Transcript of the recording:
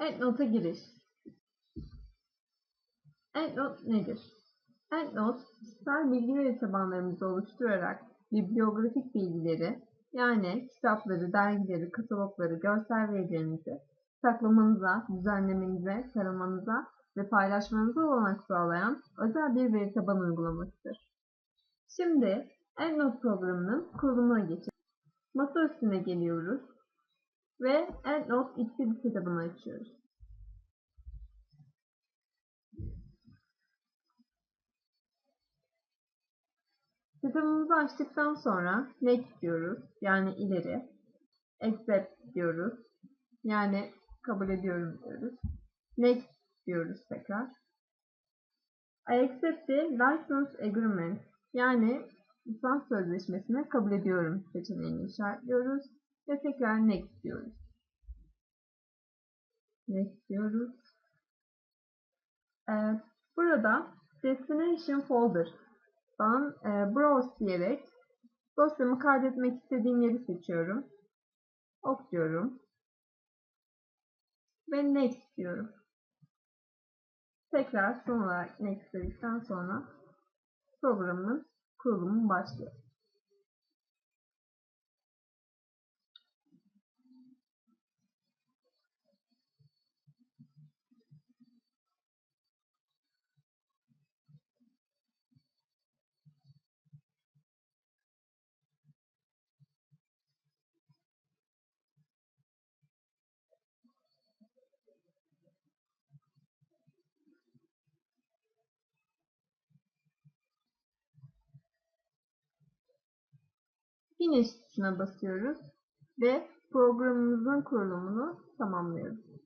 EndNote'a giriş. EndNote nedir? EndNote, kişisel bilgi veri tabanlarımızı oluşturarak bibliografik bilgileri, yani kitapları, dergileri, katalogları, görsel verilerinizi saklamanıza, düzenlemenize, taramanıza ve paylaşmanıza olanak sağlayan özel bir veri tabanı uygulamasıdır. Şimdi EndNote programının kurulumuna geçelim. Masa üstüne geliyoruz ve EndNote XML kitabını açıyoruz. Kitabımızı açtıktan sonra Next diyoruz, yani ileri. Accept diyoruz, yani kabul ediyorum diyoruz. Next diyoruz tekrar. I accept the license agreement, yani lisans sözleşmesine kabul ediyorum seçeneğini işaretliyoruz ve tekrar next diyoruz. Next diyoruz. Ee, burada destination folder'dan e, browse diyerek dosyamı kaydetmek istediğim yeri seçiyorum. Ok diyorum. Ve next diyorum. Tekrar son olarak next dedikten sonra programın kurulumu başlıyor. Finish tuşuna basıyoruz ve programımızın kurulumunu tamamlıyoruz.